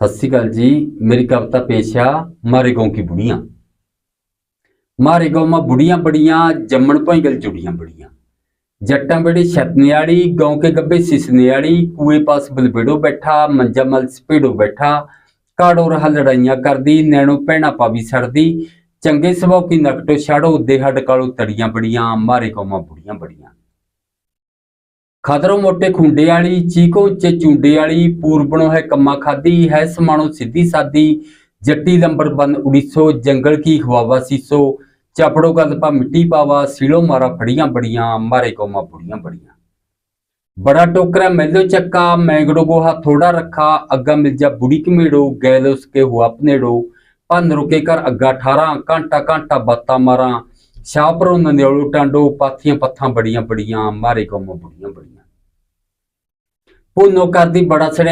ਸਤਿ ਸ਼੍ਰੀ ਅਕਾਲ ਜੀ। ਮੇਰੀ ਕਵਿਤਾ ਪੇਸ਼ ਆ, ਮਾਰੇ ਗਾਉਂ ਕੀ ਬੁੜੀਆਂ। ਮਾਰੇ ਗਾਉਂ ਮਾ ਬੁੜੀਆਂ ਬੜੀਆਂ, ਜੰਮਣ ਭਾਈ ਗਲ ਜੁੜੀਆਂ ਬੜੀਆਂ। ਜੱਟਾਂ ਬੜੇ ਛਤਨੇ ਵਾਲੀ ਗਾਉਂ ਕੇ ਗੱਬੇ ਸਿਸਨੇ ਵਾਲੀ ਕੂਏ ਪਾਸ ਬਲਬੇੜੋ ਬੈਠਾ, ਮੰਜਾ ਮਲ ਸਪੇੜੋ ਬੈਠਾ। ਕਾੜੋ ਰਹਾ ਲੜਾਈਆਂ ਕਰਦੀ, ਨੈਣੋ ਪਹਿਣਾ ਪਾਵੀ ਸੜਦੀ। ਚੰਗੇ ਸੁਭਾਅ ਕੀ ਨਕਟੋ ਛਾੜੋ, ਦੇ ਹੱਡ ਕਾਲੋ ਤੜੀਆਂ ਬੜੀਆਂ, ਮਾਰੇ ਗਾਉਂ ਮਾ ਬੁੜੀਆਂ ਬੜੀਆਂ। ਖਦਰੋਂ ਮੋਟੇ ਖੁੰਡੇ ਵਾਲੀ, ਚੀਕੋ ਉੱਚੇ ਚੁੰਡੇ ਵਾਲੀ ਪੂਰਬਣੋਂ ਹੈ ਕੰਮਾ ਖਾਦੀ, ਹੈ ਸਮਾਣੋ ਸਿੱਧੀ ਸਾਦੀ। ਜੱਟੀ ਲੰਬਰ ਬੰਨ ਉੜੀਸੋ ਜੰਗਲ ਕੀ ਖਵਾਵਾ ਸੀਸੋ। ਚਾਪੜੋ ਗਲ ਪਾ ਮਿੱਟੀ ਪਾਵਾ, ਸੀਲੋ ਮਾਰਾ ਫੜੀਆਂ ਬੜੀਆਂ, ਮਾਰੇ ਕੋਮਾ ਬੁੜੀਆਂ ਬੜੀਆਂ। ਬੜਾ ਟੋਕਰਾ ਮੈਲੋ ਚੱਕਾ ਮੈਂਗੜੋ ਗੋਹਾ ਥੋੜਾ ਰੱਖਾ, ਅੱਗਾ ਮਿਲ ਜਾ ਬੁੜੀ ਕਮੇੜੋ ਗੈਲ ਉਸਕੇ ਹੋ ਆਪਨੇੜੋ ਪੰਨ ਰੁਕੇ ਕਰ ਅੱਗਾ 18 ਘੰਟਾ ਘੰਟਾ ਬਾਤਾਂ ਮਾਰਾਂ। ਸ਼ਾਪਰੋ ਨੰਦਿਓਲੋ ਟਾਂਡੋ, ਪਾਥੀਆਂ ਪੱਥਾਂ ਬੜੀਆਂ ਬੜੀਆਂ, ਮਾਰੇ ਕੋਮਾ ਬੁੜੀਆਂ ਬੜੀਆਂ। ਪੁੰਨੋ ਕਰਦੀ ਬੜਾ ਸੜੇ